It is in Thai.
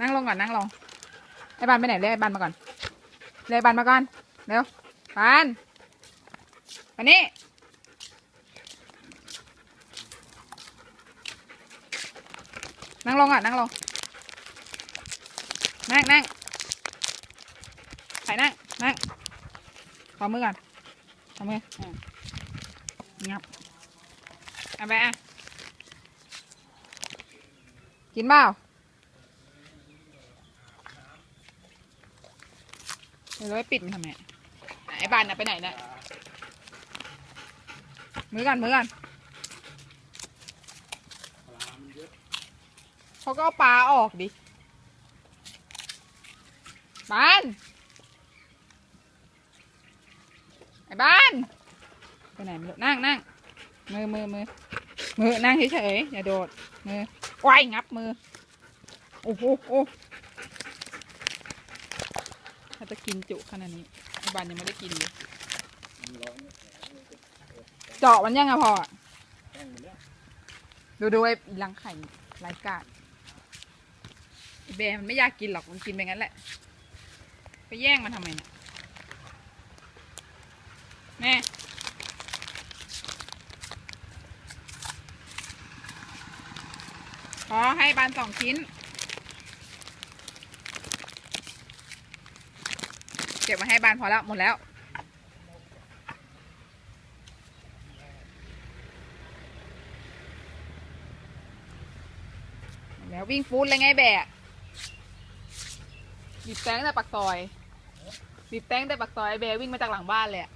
นั่งลงก่อนนั่งลงไอ้บานไปไหนเรียกไอ้บานมาก่อนเรียกไอ้บานมาก่อนเร็วบานมานี่นั่งลงก่อนนั่งลงนั่งนั่งใครนั่งนั่งขอมือก่อนขอมืออะงับเอาไปอะกินเปล่า เดี๋ยวเราไปปิดมันทำไมไอ้บานน่ะไปไหนเนี่ยมือกันมือกันเขาก็เอาปลาออกดิบานไอ้บานไปไหนไม่รู้นั่งนั่งมือมือมือมือนั่งเฉยๆอย่าโดดมือว้ายงับมือโอ้โหาจะกินจุขนาดนี้ไอ้บานยังไม่ได้กินเลยเจาะมันยังอะพออะดูดูไอ้รังไข่ไรายกาดไอ้เบร์มันไม่อยากกินหรอกมันกินไปงั้นแหละ ไปแย่งมันทำไมเนี่ยแม่พอให้บานสองชิ้น เก็บมาให้บานพอแล้ว หมดแล้ว แล้ววิ่งฟูดเลยไงแบกบีบแตงแต่ปักซอยบีบแตงแต่ปักซอยแบะวิ่งมาจากหลังบ้านเลยอะ